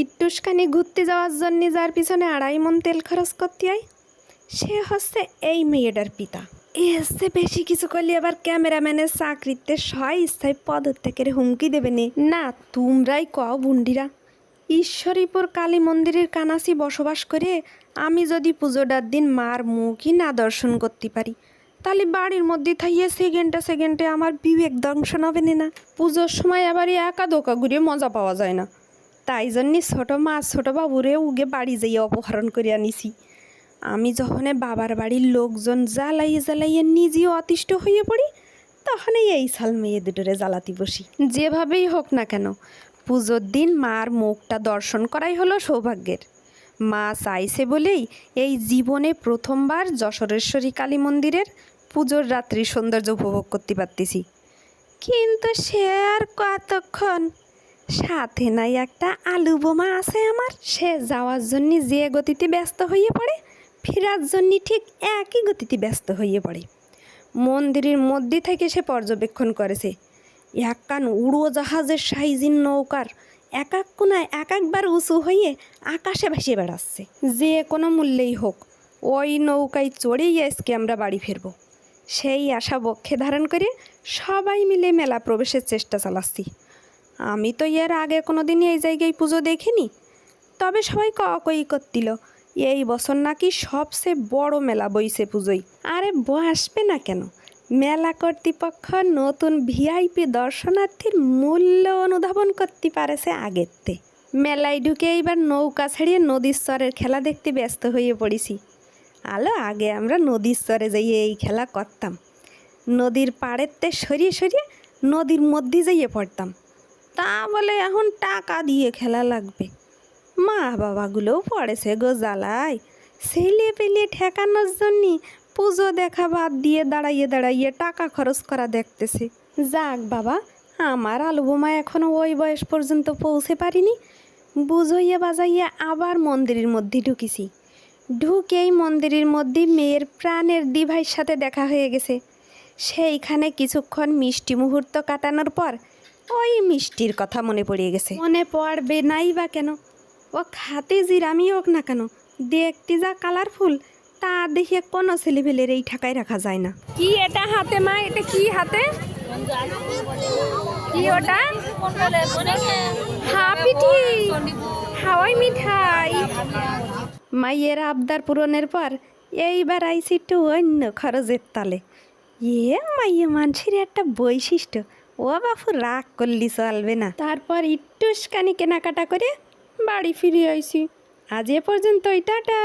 ইট্টুসখানি ঘুরতে যাওয়ার জন্য যার পিছনে আড়াই মন তেল খরচ করতে হয় সে হচ্ছে এই মেয়েটার পিতা। এ হচ্ছে বেশি কিছু করলে আবার ক্যামেরাম্যানের চাকরিতে স্বয় স্থায়ী পদত্যাগের হুমকি দেবে নে। না, তোমরাই কও বুন্ডিরা ঈশ্বরীপুর কালী মন্দিরের কানাসি বসবাস করে আমি যদি পুজোটার দিন মার মুখই না দর্শন করতে পারি, তাহলে বাড়ির মধ্যে থাইয়ে সেকেন্ডে সেকেন্ডে আমার বিবেক দংশন হবে না পুজোর সময় আবার একা দোকা ঘুরে মজা পাওয়া যায় না। তাই জন্যে ছোটো মা ছোটো বাবুরে উগে বাড়ি যাইয়ে অপহরণ করে আনিছি আমি যখন বাবার বাড়ির লোকজন জ্বালাইয়ে জ্বালাইয়ে নিজেও অতিষ্ঠ হয়ে পড়ি, তখনই এই সাল মেয়ে দুটোরে জ্বালাতে বসি। যেভাবেই হোক না কেন, পুজোর দিন মার মুখটা দর্শন করাই হলো সৌভাগ্যের। মা চাইছে বলেই এই জীবনে প্রথমবার যশোরেশ্বরী কালী মন্দিরের পুজোর রাত্রি সৌন্দর্য উপভোগ করতে পারতেছি। কিন্তু সে আর কতক্ষণ সাথে নাই একটা আলু বোমা আছে আমার। সে যাওয়ার জন্য যে গতিতে ব্যস্ত হয়ে পড়ে, ফেরার জন্য ঠিক একই গতিতে ব্যস্ত হয়ে পড়ে। মন্দিরের মধ্যে থেকে সে পর্যবেক্ষণ করেছে। এক কান উড়োজাহাজের সাইজিন নৌকার, এক এক কোনায় এক একবার উঁচু হয়ে আকাশে ভেসে বেড়াচ্ছে। যে কোনো মূল্যেই হোক, ওই নৌকায় চড়েই আজকে আমরা বাড়ি ফিরবো। সেই আশা বক্ষে ধারণ করে সবাই মিলে মেলা প্রবেশের চেষ্টা চালাচ্ছি। আমি তো এর আগে কোনো দিনই এই জায়গায় পুজো দেখিনি। তবে সবাই কই করছিল এই বছর নাকি সবচেয়ে বড় মেলা বইছে পুজোয়। আরে বসবে না কেন? মেলা কর্তৃপক্ষ নতুন ভিআইপি দর্শনার্থীর মূল্য অনুধাবন করতে পারেছে আগেরতে। মেলায় ঢুকে এইবার নৌকা ছাড়িয়ে নদীর স্তরের খেলা দেখতে ব্যস্ত হয়ে পড়েছি। আলো, আগে আমরা নদীর স্তরে যাইয়ে এই খেলা করতাম। নদীর পাড়েরতে সরিয়ে সরিয়ে নদীর মধ্যে যাইয়ে পড়তাম। তা বলে এখন টাকা দিয়ে খেলা লাগবে। মা বাবাগুলোও পড়েছে গো জ্বালায়। ছেলে পেলে ঠেকানোর জন্য পুজো দেখা বাদ দিয়ে দাঁড়াইয়ে দাঁড়াইয়ে টাকা খরচ করা দেখতেছে। যাক বাবা, আমার আলু বোমা এখনও ওই বয়স পর্যন্ত পৌঁছে পারিনি। বুঝইয়ে বাজাইয়ে আবার মন্দিরের মধ্যে ঢুকিছি। ঢুকেই মন্দিরের মধ্যে মেয়ের প্রাণের দিভাইয়ের সাথে দেখা হয়ে গেছে। সেইখানে কিছুক্ষণ মিষ্টি মুহূর্ত কাটানোর পর ওই মিষ্টির কথা মনে পড়ে গেছে। মনে পড়বে নাই বা কেন? ও খাতে জিরামি হোক না কেন দেখতে যা কালারফুল তা দেখে কোনো ছেলেপেলের এই ঠাকায় রাখা যায় না। কি এটা হাতে মা? এটা কি হাতে? কি ওটা? হাপিটি হাওয়াই মিঠাই। মাইয়ের আবদার পূরণের পর এইবার আইসি একটু অন্য খরচের তালে। ইয়ে মাইয়ে মানুষের একটা বৈশিষ্ট্য ও বাপু রাগ করলি চলবে না। তারপর একটুখানি কেনাকাটা করে বাড়ি ফিরে আইসি আজ এ পর্যন্ত টাটা।